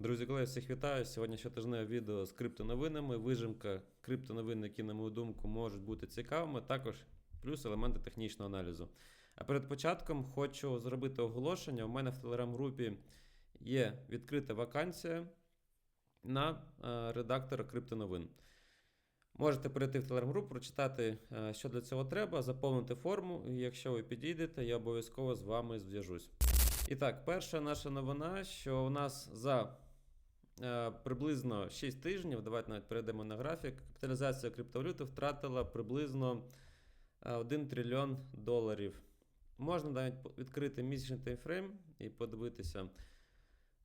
Друзі, колеги, всіх вітаю. Сьогодні щотижневе відео з криптоновинами, вижимка криптоновин, які, на мою думку, можуть бути цікавими, також плюс елементи технічного аналізу. А перед початком хочу зробити оголошення. У мене в телеграм-групі є відкрита вакансія на е, редактора криптоновин. Можете перейти в телеграм-групу, прочитати, е, що для цього треба, заповнити форму, і якщо ви підійдете, я обов'язково з вами зв'яжусь. І так, перша наша новина, що у нас за приблизно 6 тижнів, давайте навіть перейдемо на графік, капіталізація криптовалюти втратила приблизно е, 1 трильйон доларів. Можна навіть відкрити місячний таймфрейм і подивитися.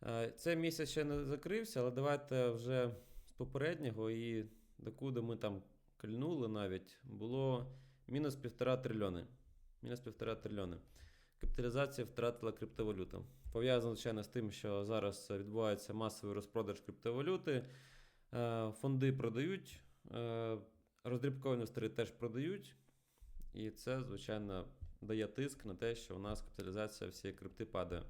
Е, Цей місяць ще не закрився, але давайте вже з попереднього і докуди ми там кольнули навіть, було мінус півтора трильйони. Мінус півтора трильйони. Капіталізація втратила криптовалюта. Пов'язано, звичайно, з тим, що зараз відбувається масовий розпродаж криптовалюти. Е, Фонди продають, е, роздрібкові інвестори теж продають. І це, звичайно, дає тиск на те, що у нас капіталізація всієї крипти падає.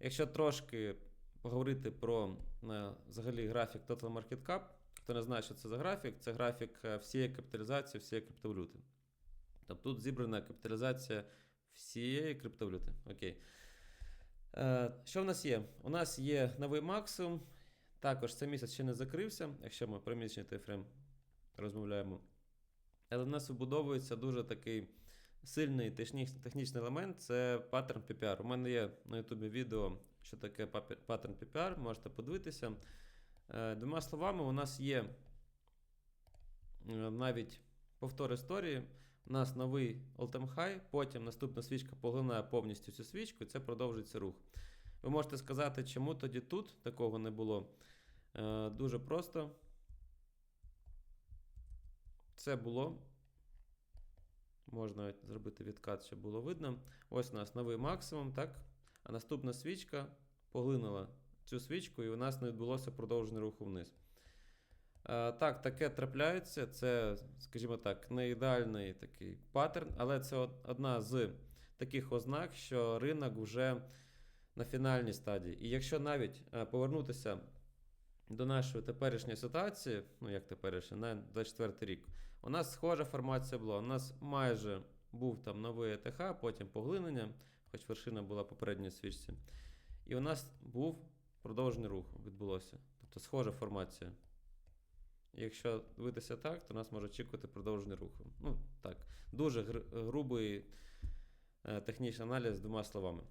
Якщо трошки поговорити про е, взагалі графік Total Market Cap, хто не знає, що це за графік, це графік всієї капіталізації всієї криптовалюти. Тобто тут зібрана капіталізація всієї криптовалюти. Окей. Е, що в нас є? У нас є новий максимум. Також цей місяць ще не закрився, якщо ми про місячний тайфрейм розмовляємо. Але в нас вибудовується дуже такий сильний технічний елемент це паттерн PPR. У мене є на Ютубі відео, що таке паттерн PPR, можете подивитися. Е, Двома словами, у нас є е, навіть повтор історії. У нас новий all-time high, потім наступна свічка поглинає повністю цю свічку, і це продовжується рух. Ви можете сказати, чому тоді тут такого не було? Е, Дуже просто. Це було. Можна зробити відкат, щоб було видно. Ось у нас новий максимум, так? А наступна свічка поглинула цю свічку, і у нас не відбулося продовження руху вниз. Е, Так, таке трапляється. Це, скажімо так, не ідеальний такий паттерн, але це одна з таких ознак, що ринок вже на фінальній стадії. І якщо навіть е, повернутися до нашої теперішньої ситуації, ну як теперішня, на 24 рік, у нас схожа формація була. У нас майже був там новий ЕТХ, потім поглинення, хоч вершина була попередньої свічці. І у нас був продовження руху, відбулося. Тобто схожа формація. Якщо дивитися так, то нас може очікувати продовження руху. Ну так, дуже гр- грубий е, технічний аналіз двома словами.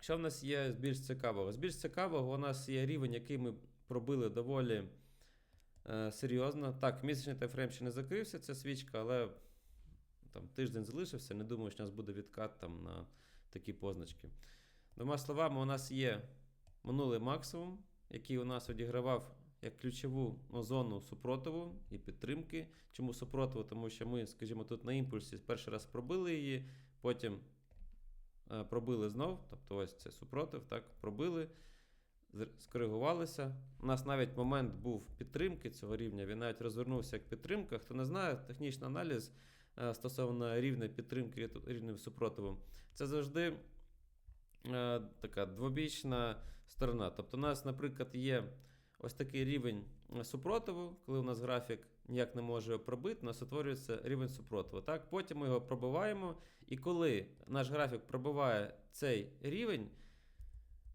Що в нас є з більш цікавого? З більш цікавого у нас є рівень, який ми пробили доволі е, серйозно. Так, місячний тайфрейм ще не закрився, ця свічка, але там тиждень залишився. Не думаю, що у нас буде відкат там на такі позначки. Двома словами, у нас є минулий максимум, який у нас одігравав як ключову ну, зону супротиву і підтримки. Чому супротиву? Тому що ми, скажімо, тут на імпульсі перший раз пробили її, потім е, пробили знов, тобто ось це супротив, так, пробили, скоригувалися. У нас навіть момент був підтримки цього рівня, він навіть розвернувся як підтримка. Хто не знає, технічний аналіз е, стосовно рівня підтримки рі- рівнем супротиву, це завжди е, така двобічна сторона. Тобто, у нас, наприклад, є ось такий рівень супротиву, коли у нас графік ніяк не може пробити, у нас утворюється рівень супротиву. Так? Потім ми його пробиваємо, і коли наш графік пробиває цей рівень,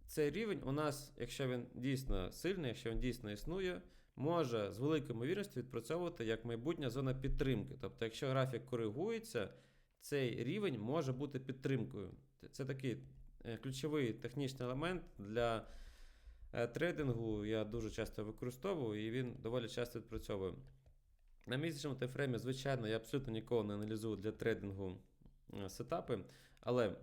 цей рівень у нас, якщо він дійсно сильний, якщо він дійсно існує, може з великою ймовірністю відпрацьовувати як майбутня зона підтримки. Тобто, якщо графік коригується, цей рівень може бути підтримкою. Це- такий е, ключовий технічний елемент для трейдингу. Я дуже часто використовую, і він доволі часто відпрацьовує. На місячному тайфреймі, звичайно, я абсолютно ніколи не аналізую для трейдингу е, сетапи, але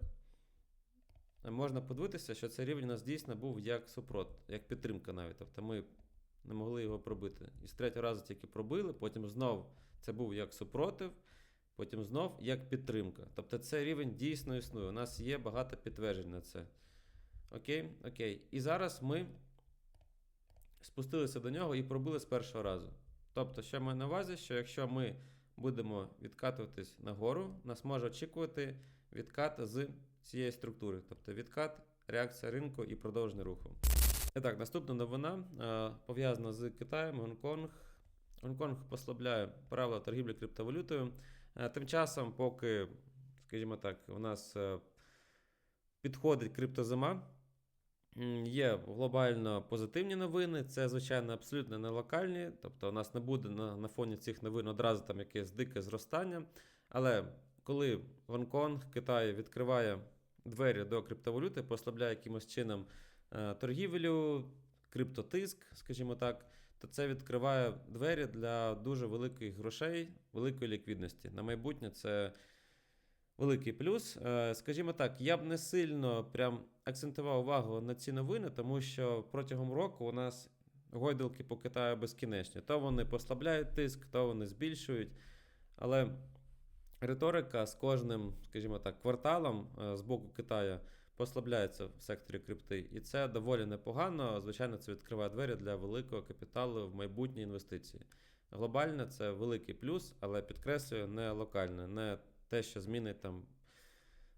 можна подивитися, що цей рівень у нас дійсно був як супрот, як підтримка навіть. Тобто ми не могли його пробити. І з третього разу тільки пробили, потім знов це був як супротив, потім знов як підтримка. Тобто цей рівень дійсно існує. У нас є багато підтверджень на це. Окей? Окей. І зараз ми спустилися до нього і пробили з першого разу. Тобто, що маю на увазі, що якщо ми будемо відкатуватись нагору, нас може очікувати відкат з цієї структури. Тобто відкат, реакція ринку і продовження руху. І так, наступна новина е, пов'язана з Китаєм, Гонконг. Гонконг послабляє правила торгівлі криптовалютою. Е, Тим часом, поки, скажімо так, у нас е, підходить криптозима, є глобально позитивні новини. Це, звичайно, абсолютно не локальні. Тобто, у нас не буде на, на фоні цих новин одразу там якесь дике зростання. Але коли Гонконг, Китай відкриває двері до криптовалюти, послабляє якимось чином е, торгівлю, криптотиск, скажімо так, то це відкриває двері для дуже великих грошей, великої ліквідності. На майбутнє це великий плюс. Е, Скажімо так, я б не сильно прям акцентував увагу на ці новини, тому що протягом року у нас гойдалки по Китаю безкінечні. То вони послабляють тиск, то вони збільшують. Але риторика з кожним, скажімо так, кварталом е, з боку Китаю послабляється в секторі крипти. І це доволі непогано. Звичайно, це відкриває двері для великого капіталу в майбутні інвестиції. Глобально це великий плюс, але підкреслюю, не локально, не те, що змінить там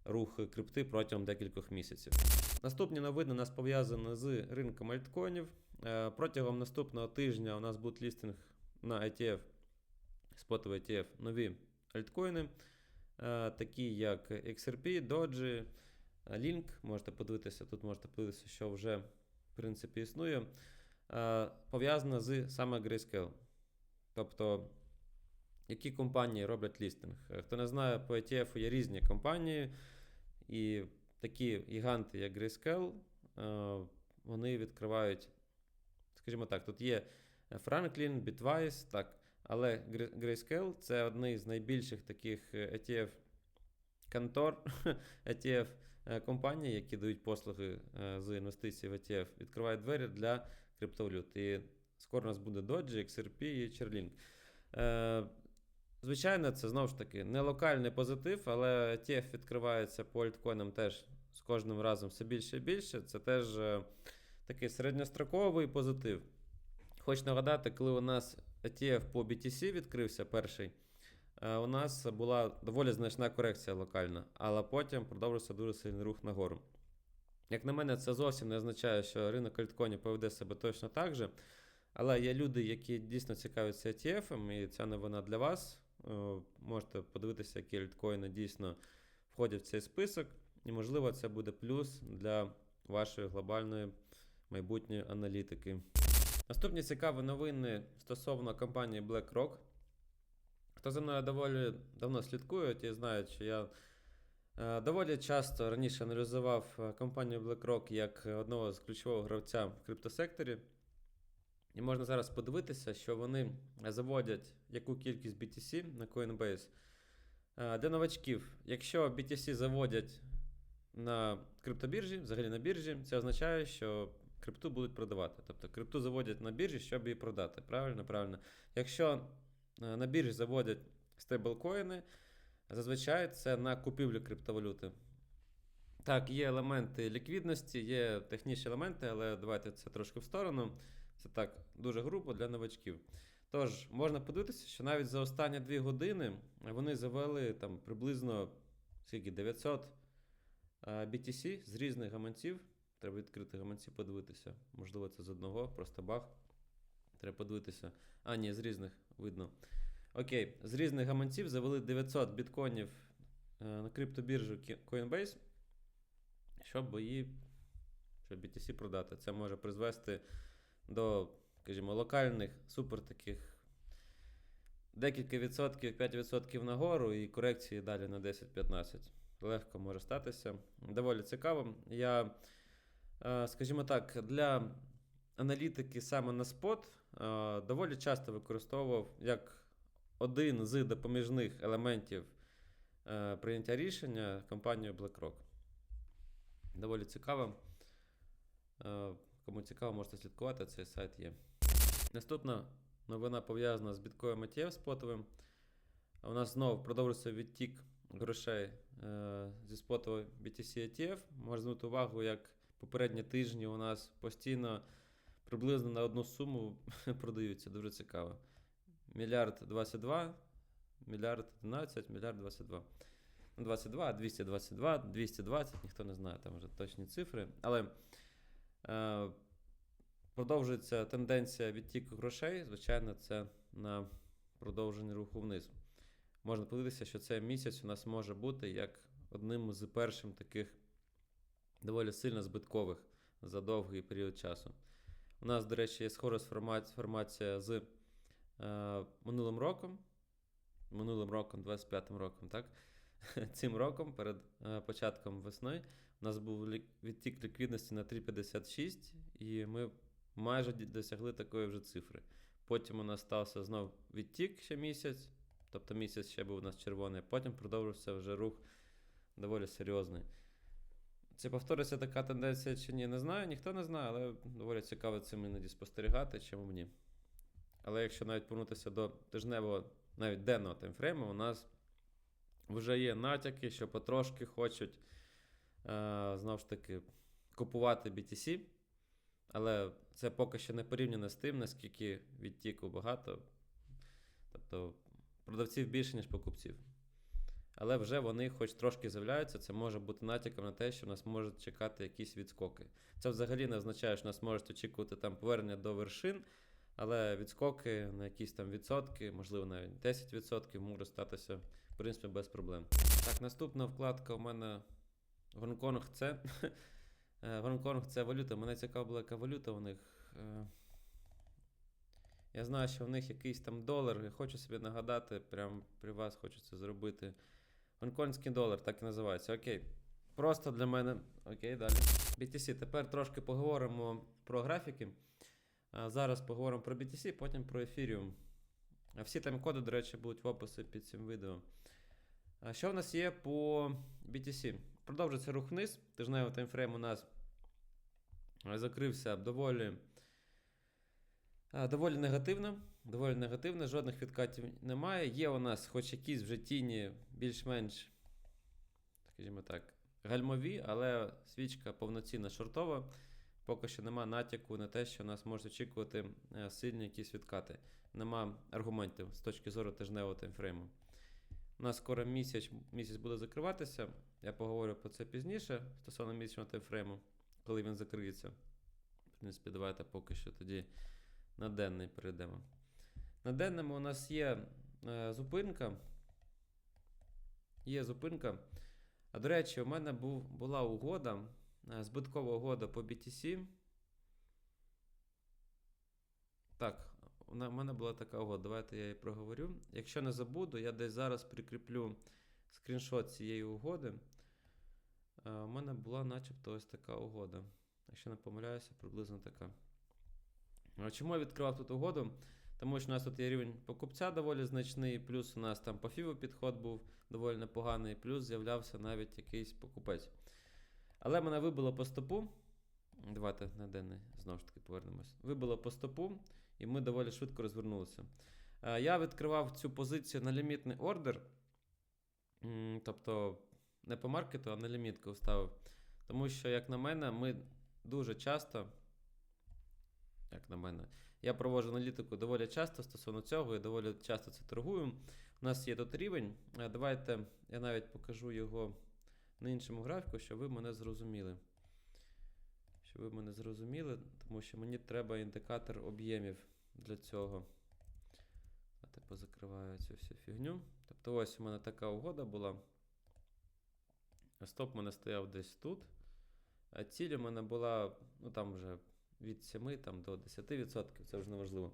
рух крипти протягом декількох місяців. Наступні новини у нас пов'язані з ринком альткоїнів. Е, Протягом наступного тижня у нас буде лістинг на ETF, спотовий ETF, нові альткоїни, е, такі як XRP, Doge, Link. Можете подивитися, тут можете подивитися, що вже в принципі існує. Е, Пов'язано з саме Grayscale. Тобто, які компанії роблять лістинг? Хто не знає, по ETF є різні компанії, і такі гіганти, як Grayscale, е, вони відкривають, скажімо так, тут є Franklin, Bitwise, так, але Gray- Grayscale це одні з найбільших таких е, ETF контор, ETF е, компаній, які дають послуги з інвестицій в ETF, відкривають двері для криптовалют. І скоро у нас буде Doge, XRP і Chainlink. Звичайно, це знову ж таки не локальний позитив, але ETF відкривається по альткоїнам теж з кожним разом все більше і більше. Це теж е, такий середньостроковий позитив. Хочу нагадати, коли у нас ETF по BTC відкрився перший, е, у нас була доволі значна корекція локальна, але потім продовжився дуже сильний рух нагору. Як на мене, це зовсім не означає, що ринок альткоїнів поведе себе точно так же. Але є люди, які дійсно цікавляться ETF, і ця новина для вас. Е, Можете подивитися, які альткоїни дійсно входять в цей список. І, можливо, це буде плюс для вашої глобальної майбутньої аналітики. Наступні цікаві новини стосовно компанії BlackRock. Хто за мною доволі давно слідкує, ті знають, що я е, доволі часто раніше аналізував е, компанію BlackRock як одного з ключового гравця в криптосекторі. І можна зараз подивитися, що вони заводять яку кількість BTC на Coinbase. Е, Для новачків, якщо BTC заводять на криптобіржі, взагалі на біржі, це означає, що крипту будуть продавати. Тобто крипту заводять на біржі, щоб її продати. Правильно, правильно. Якщо е, на біржі заводять стейблкоїни, зазвичай це на купівлю криптовалюти. Так, є елементи ліквідності, є технічні елементи, але давайте це трошки в сторону. Це так дуже грубо для новачків. Тож, можна подивитися, що навіть за останні 2 години вони завели там приблизно скільки, 900 е, BTC з різних гаманців. Треба відкрити гаманці, подивитися. Можливо, це з одного, просто бах. Треба подивитися. А, ні, з різних видно. Окей, з різних гаманців завели 900 біткоїнів е, на криптобіржу Coinbase, щоб її, щоб BTC продати. Це може призвести до, скажімо, локальних супер таких декілька відсотків, 5% нагору і корекції далі на 10-15. Легко може статися. Доволі цікаво. Я, е, скажімо так, для аналітики саме на спот е, доволі часто використовував як один з допоміжних елементів е, прийняття рішення компанію BlackRock. Доволі цікаво. Кому цікаво, можете слідкувати, цей сайт є. Наступна новина пов'язана з біткоєм ETF спотовим. У нас знову продовжується відтік грошей е, зі спотової BTC ETF. Можна звернути увагу, як попередні тижні у нас постійно приблизно на одну суму продаються. Дуже цікаво. Мільярд 22, мільярд 11, мільярд 22. Ну, 22, 222, 220, ніхто не знає там вже точні цифри. Але Продовжується тенденція відтіку грошей. Звичайно, це на продовження руху вниз. Можна подивитися, що цей місяць у нас може бути як одним з перших таких доволі сильно збиткових за довгий період часу. У нас, до речі, є схожа формація, з е, минулим роком, минулим роком, 25-м роком, так? Цим роком, перед е, початком весни, у нас був відтік ліквідності на 3,56, і ми майже досягли такої вже цифри. Потім у нас стався знов відтік ще місяць, тобто місяць ще був у нас червоний, потім продовжився вже рух доволі серйозний. Чи повториться така тенденція чи ні, не знаю, ніхто не знає, але доволі цікаво цим іноді спостерігати, чому ні. Але якщо навіть повернутися до тижневого, навіть денного таймфрейму, у нас вже є натяки, що потрошки хочуть е, знову ж таки купувати BTC. Але це поки що не порівняно з тим, наскільки відтіку багато. Тобто продавців більше, ніж покупців. Але вже вони хоч трошки з'являються, це може бути натяком на те, що нас можуть чекати якісь відскоки. Це взагалі не означає, що нас можуть очікувати там повернення до вершин, але відскоки на якісь там відсотки, можливо, навіть 10% може статися, в принципі, без проблем. Так, наступна вкладка у мене Гонконг це. Е, Гонконг це валюта. Мене цікава яка валюта у них. Е, Я знаю, що у них якийсь там долар. Я хочу собі нагадати, прямо при вас хочу це зробити. Гонконгський долар, так і називається. Окей. Просто для мене. Окей, далі. BTC. Тепер трошки поговоримо про графіки. Зараз поговоримо про BTC, потім про Ethereum. Всі там коди, до речі, будуть в описі під цим відео. Що в нас є по BTC? Продовжується рух вниз. Тижневий таймфрейм у нас закрився доволі, доволі негативно. Доволі негативно, жодних відкатів немає. Є у нас хоч якісь вже тіні більш-менш, скажімо так, гальмові, але свічка повноцінна шортова. Поки що нема натяку на те, що нас можуть очікувати е, сильні якісь відкати. Нема аргументів з точки зору тижневого таймфрейму. У нас скоро місяць, місяць буде закриватися. Я поговорю про це пізніше стосовно місячного таймфрейму, коли він закриється. В принципі, давайте поки що тоді на денний перейдемо. На денному у нас є е, зупинка. Є зупинка. А до речі, у мене був, була угода, е, збиткова угода по BTC. Так, у мене була така угода. Давайте я її проговорю. Якщо не забуду, я десь зараз прикріплю скріншот цієї угоди. Е, У мене була начебто ось така угода. Якщо не помиляюся, приблизно така. Чому я відкривав тут угоду? Тому що у нас тут є рівень покупця доволі значний, плюс у нас там по фіву підход був доволі непоганий, плюс з'являвся навіть якийсь покупець. Але мене вибило по стопу. Давайте на денний знову ж таки повернемось. Вибило по стопу, і ми доволі швидко розвернулися. Е, Я відкривав цю позицію на лімітний ордер. Тобто не по маркету, а на лімітку ставив. Тому що, як на мене, ми дуже часто. Як на мене, я проводжу аналітику доволі часто стосовно цього і доволі часто це торгую. У нас є тут рівень. Е, Давайте я навіть покажу його на іншому графіку, щоб ви мене зрозуміли. Щоб ви мене зрозуміли, тому що мені треба індикатор об'ємів для цього. Давайте позакриваю цю всю фігню. Тобто ось у мене така угода була. Стоп у мене стояв десь тут. А ціль у мене була, ну там вже від 7 там, до 10%, це вже не важливо.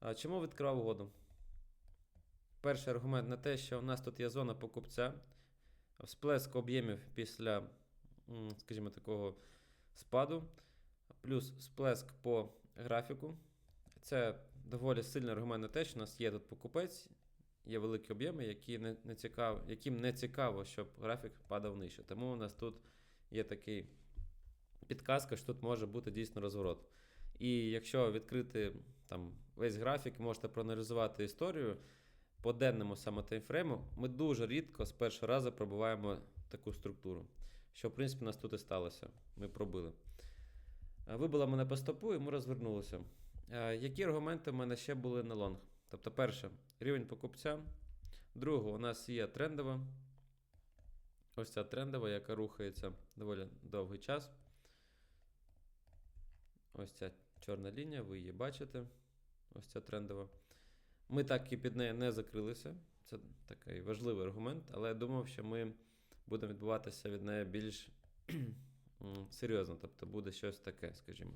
А чому відкривав угоду? Перший аргумент на те, що у нас тут є зона покупця, всплеск об'ємів після, скажімо, такого спаду, плюс всплеск по графіку. Це доволі сильний аргумент на те, що у нас є тут покупець, є великі об'єми, які не, не цікав, яким не цікаво, щоб графік падав нижче. Тому у нас тут є такий підказка, що тут може бути дійсно розворот. І якщо відкрити там весь графік, можете проаналізувати історію по денному саме таймфрейму, ми дуже рідко з першого разу пробиваємо таку структуру. Що, в принципі, нас тут і сталося. Ми пробили. Е, Вибило мене по стопу, і ми розвернулися. Е, Які аргументи в мене ще були на лонг? Тобто, перше, рівень покупця. Друге, у нас є трендова. Ось ця трендова, яка рухається доволі довгий час. Ось ця чорна лінія, ви її бачите. Ось ця трендова. Ми так і під нею не закрилися. Це такий важливий аргумент, але я думав, що ми будемо відбуватися від неї більш серйозно. Тобто буде щось таке, скажімо.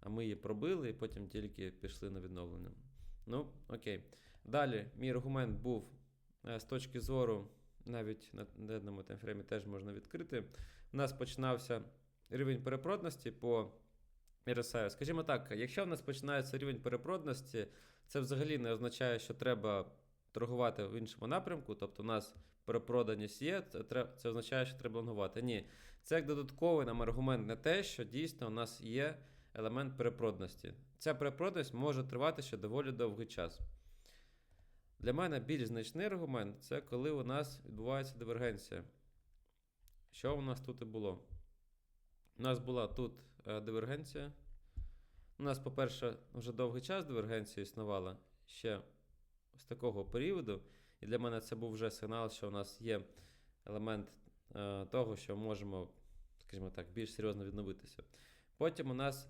А ми її пробили і потім тільки пішли на відновлення. Ну, окей. Далі, мій аргумент був е, з точки зору, навіть на денному таймфреймі теж можна відкрити. У нас починався рівень перепродності по RSI. Скажімо так, якщо в нас починається рівень перепродності, це взагалі не означає, що треба торгувати в іншому напрямку. Тобто, у нас перепроданість є, це, це означає, що треба лонгувати. Ні, це як додатковий нам аргумент на те, що дійсно у нас є елемент перепродності. Ця перепродність може тривати ще доволі довгий час. Для мене більш значний аргумент це коли у нас відбувається дивергенція. Що у нас тут і було? У нас була тут е, дивергенція. У нас, по-перше, вже довгий час дивергенція існувала ще з такого періоду. І для мене це був вже сигнал, що у нас є елемент е, того, що можемо, скажімо так, більш серйозно відновитися. Потім у нас.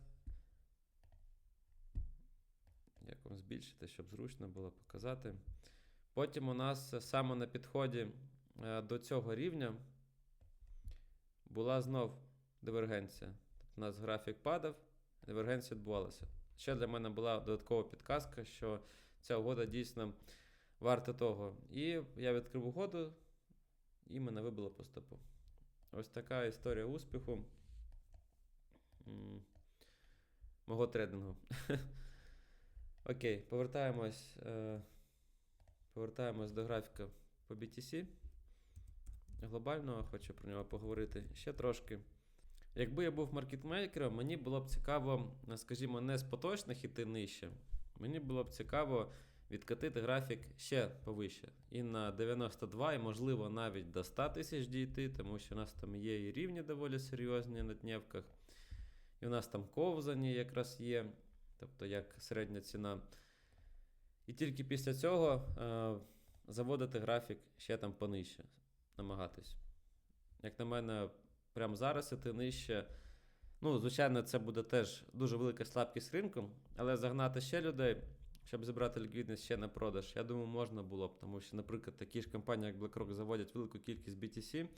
Як вам збільшити, щоб зручно було показати. Потім у нас саме на підході е, до цього рівня була знов дивергенція. Тобто у нас графік падав, дивергенція відбувалася. Ще для мене була додаткова підказка, що ця угода дійсно варта того. І я відкрив угоду, і мене вибило по стопу. Ось така історія успіху мого трейдингу. Окей, повертаємось, е, повертаємось до графіка по BTC. Глобально хочу про нього поговорити ще трошки. Якби я був маркетмейкером, мені було б цікаво, скажімо, не з поточних іти нижче. Мені було б цікаво відкатити графік ще повище. І на 92, і, можливо, навіть до 100 тисяч дійти, тому що у нас там є і рівні доволі серйозні на днівках. І у нас там ковзані якраз є, тобто як середня ціна. І тільки після цього е, заводити графік ще там понижче, намагатись. Як на мене, прямо зараз іти нижче. Ну, звичайно, це буде теж дуже велика слабкість ринку, але загнати ще людей, щоб зібрати ліквідність ще на продаж, я думаю, можна було б. Тому що, наприклад, такі ж компанії, як BlackRock, заводять велику кількість BTC,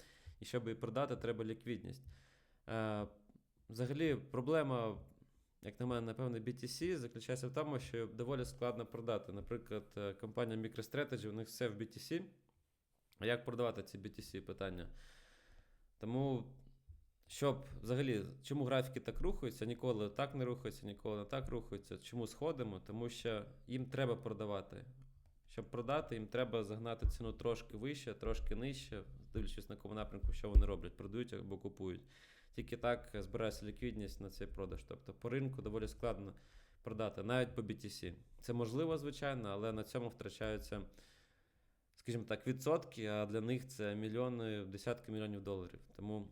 і щоб її продати, треба ліквідність. Е, взагалі, проблема, як на мене, напевне, BTC заключається в тому, що доволі складно продати. Наприклад, е, компанія MicroStrategy, у них все в BTC. А як продавати ці BTC питання? Тому, щоб взагалі, чому графіки так рухаються, ніколи так не рухаються, ніколи не так рухаються. Чому сходимо? Тому що їм треба продавати. Щоб продати, їм треба загнати ціну трошки вище, трошки нижче, дивлячись на якому напрямку, що вони роблять, продають або купують. Тільки так збирається ліквідність на цей продаж. Тобто по ринку доволі складно продати, навіть по BTC. Це можливо, звичайно, але на цьому втрачаються, скажімо так, відсотки, а для них це мільйони, десятки мільйонів доларів. Тому,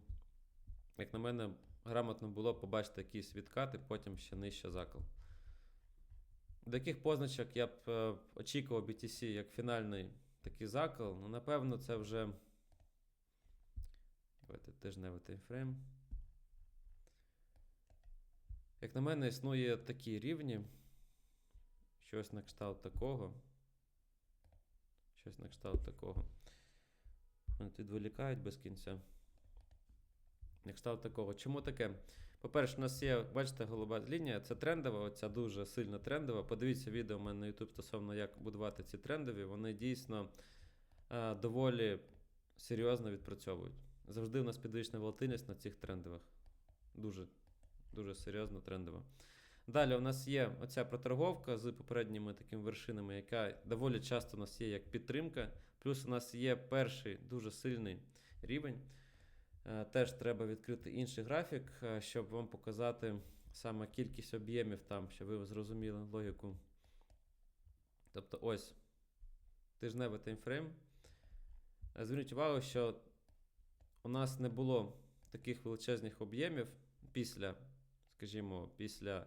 як на мене, грамотно було побачити якісь відкати, потім ще нижче закол. До яких позначок я б е, очікував BTC як фінальний такий закол? Ну, напевно, це вже. Давайте тижневий таймфрейм. Як на мене, існує такі рівні. Щось на кшталт такого. Щось на кшталт такого. Вони відволікають без кінця. Кшталт такого. Чому таке? По-перше, у нас є, бачите, голуба лінія, це трендова, оця дуже сильно трендова. Подивіться відео у мене на YouTube стосовно як будувати ці трендові. Вони дійсно е, доволі серйозно відпрацьовують. Завжди у нас підвищена волатильність на цих трендових. Дуже, дуже серйозно трендова. Далі у нас є оця проторговка з попередніми такими вершинами, яка доволі часто у нас є як підтримка. Плюс у нас є перший дуже сильний рівень. Е, Теж треба відкрити інший графік, е, щоб вам показати саме кількість об'ємів там, щоб ви зрозуміли логіку. Тобто ось тижневий таймфрейм. Е, Зверніть увагу, що у нас не було таких величезних об'ємів після, скажімо, після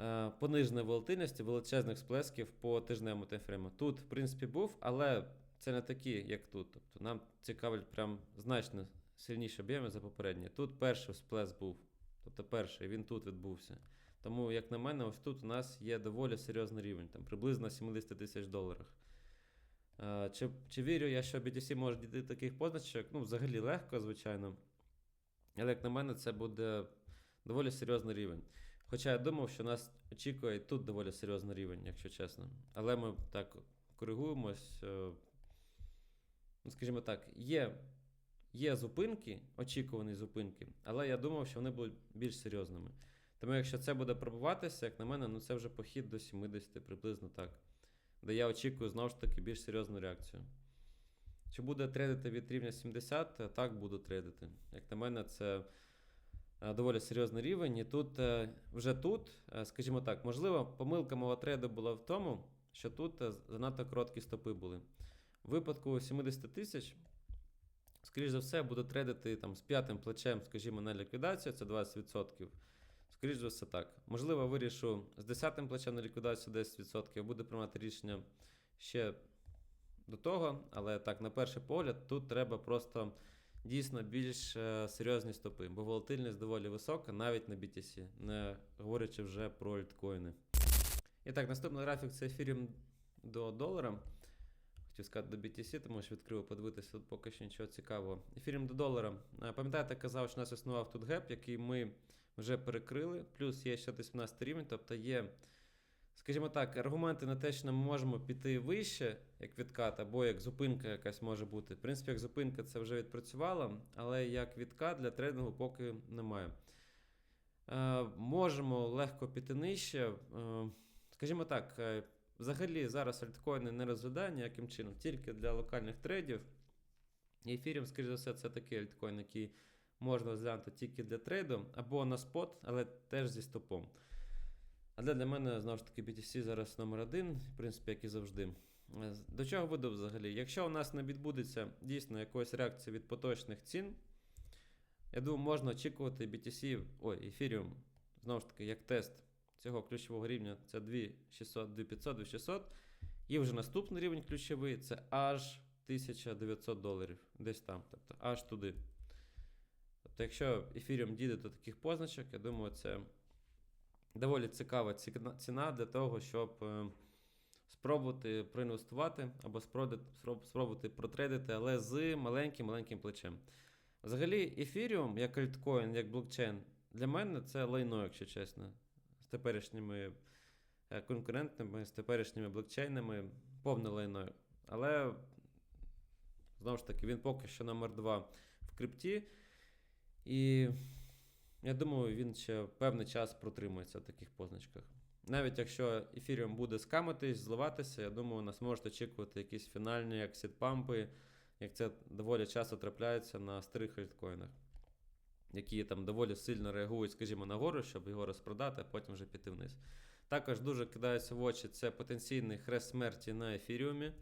е, пониженої волатильності, величезних сплесків по тижневому таймфрейму. Тут, в принципі, був, але це не такі, як тут. Тобто нам цікавлять прям значно сильніші об'єми за попередні. Тут перший сплеск був Тобто перший, він тут відбувся. Тому, як на мене, ось тут у нас є доволі серйозний рівень, там приблизно 70 тисяч доларів. Чи, чи вірю я, що BTC може дійти таких позначок? Ну, взагалі легко, звичайно. Але, як на мене, це буде доволі серйозний рівень. Хоча я думав, що нас очікує тут доволі серйозний рівень, якщо чесно. Але ми так коригуємось. е, Ну, скажімо так, є, є зупинки, очікувані зупинки, але я думав, що вони будуть більш серйозними. Тому якщо це буде пробуватися, як на мене, ну це вже похід до 70, приблизно так. Де я очікую знову ж таки більш серйозну реакцію. Чи буде трейдити від рівня 70? Так, буду трейдити. Як на мене, це е, доволі серйозний рівень. І тут е, вже тут, е, скажімо так, можливо, помилка мого трейду була в тому, що тут занадто короткі стопи були. В випадку 70 тисяч, скоріш за все, буду трейдити там з п'ятим плечем, скажімо, на ліквідацію, це 20%. Скоріш за все так. Можливо, вирішу з 10 плечем на ліквідацію 10%, буду приймати рішення ще до того, але так, на перший погляд, тут треба просто дійсно більш е, серйозні стопи, бо волатильність доволі висока, навіть на BTC, не говорячи вже про альткоїни. І так, наступний графік це ефіріум до долара. Хотів сказати до BTC, тому що відкрив подивитися тут поки що нічого цікавого. Ефіріум до долара. Е, Пам'ятаєте, казав, що у нас існував тут геп, який ми вже перекрили. Плюс є ще 18 рівень, тобто є, скажімо так, аргументи на те, що ми можемо піти вище, як відкат, або як зупинка якась може бути. В принципі, як зупинка це вже відпрацювала, але як відкат для трейдингу поки немає. Е, можемо легко піти нижче. Е, скажімо так, е, взагалі зараз альткоїни не розглядаю ніяким чином, тільки для локальних трейдів. І ефіріум, скоріш за все, це такий альткоін, який можна розглянути тільки для трейду, або на спот, але теж зі стопом. Але для мене, знову ж таки, BTC зараз номер один, в принципі, як і завжди. До чого веду взагалі? Якщо у нас не відбудеться дійсно якоїсь реакції від поточних цін, я думаю, можна очікувати BTC, ой, ефіріум, знову ж таки, як тест цього ключового рівня це 2600, 2500, 2600. І вже наступний рівень ключовий це аж 1900 доларів. Десь там. Тобто аж туди. Тобто, якщо ефіріум дійде до таких позначок, я думаю, це доволі цікава ціна- для того, щоб е, спробувати проінвестувати або спробувати, протрейдити, але з маленьким-маленьким плечем. Взагалі, ефіріум, як альткоін, як блокчейн, для мене це лайно, якщо чесно, теперішніми е, конкурентами, з теперішніми блокчейнами, повне лайно. Але знову ж таки, він поки що номер 2 в крипті. І я думаю, він ще певний час протримається в таких позначках. Навіть якщо ефіріум буде скамитись, зливатися, я думаю, нас можуть очікувати якісь фінальні ексит-пампи, як це доволі часто трапляється на старих альткоїнах, які там доволі сильно реагують, скажімо, нагору, щоб його розпродати, а потім вже піти вниз. Також дуже кидається в очі це потенційний хрест смерті на ефіріумі.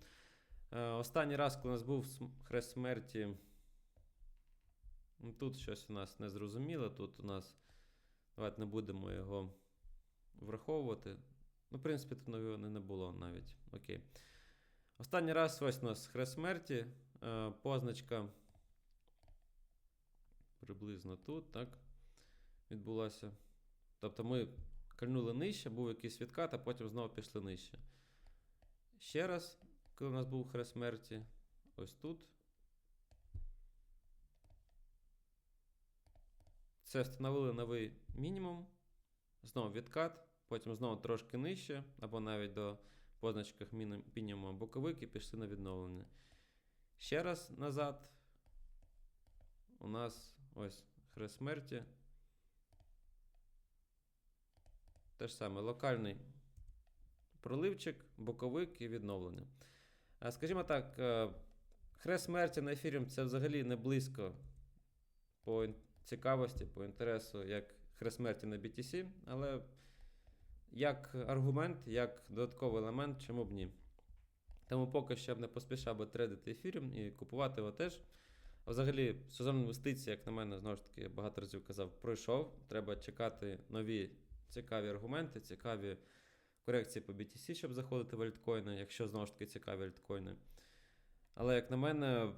Е, Останній раз, коли у нас був хрест смерті. Ну, Тут щось у нас не зрозуміло. Тут у нас. Давайте не будемо його враховувати. Ну, в принципі, тут його не не було навіть. Окей. Останній раз ось у нас хрест смерті. Е, позначка приблизно тут, так? Відбулася. Тобто ми кальнули нижче, був якийсь відкат, а потім знову пішли нижче. Ще раз, коли у нас був хрест смерті, ось тут. Це встановили новий мінімум. Знову відкат, потім знову трошки нижче, або навіть до позначках міні- мінімуму боковик і пішли на відновлення. Ще раз назад. У нас ось хрест смерті. Те ж саме, локальний проливчик, боковик і відновлення. Скажімо так, е, хрест смерті на ефіріум це взагалі не близько по цікавості, по інтересу, як хрест смерті на BTC, але як аргумент, як додатковий елемент, чому б ні. Тому поки що я б не поспішав би трейдити ефіріум і купувати його теж. А взагалі, сезон інвестицій, як на мене, знову ж таки, я багато разів казав, пройшов. Треба чекати нові цікаві аргументи, цікаві корекції по BTC, щоб заходити в альткоїни, якщо знову ж таки цікаві альткоїни. Але, як на мене,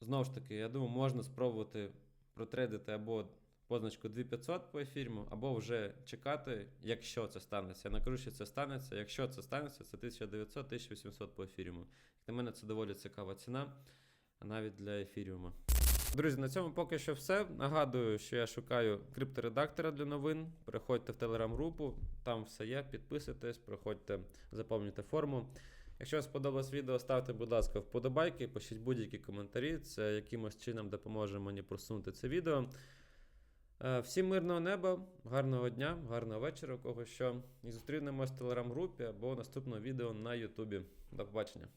знову ж таки, я думаю, можна спробувати протрейдити або позначку 2500 по ефіріму, або вже чекати, якщо це станеться. Я не кажу, що це станеться. Якщо це станеться, це 1900-1800 по ефіріму. Для мене це доволі цікава ціна, навіть для ефіріуму. Друзі, на цьому поки що все. Нагадую, що я шукаю крипторедактора для новин. Переходьте в телеграм-групу, там все є. Підписуйтесь, проходьте, заповнюйте форму. Якщо вам сподобалось відео, ставте, будь ласка, вподобайки, пишіть будь-які коментарі. Це якимось чином допоможе мені просунути це відео. Е, Всім мирного неба, гарного дня, гарного вечора, у кого що. І зустрінемось в телеграм-групі або наступного відео на Ютубі. До побачення.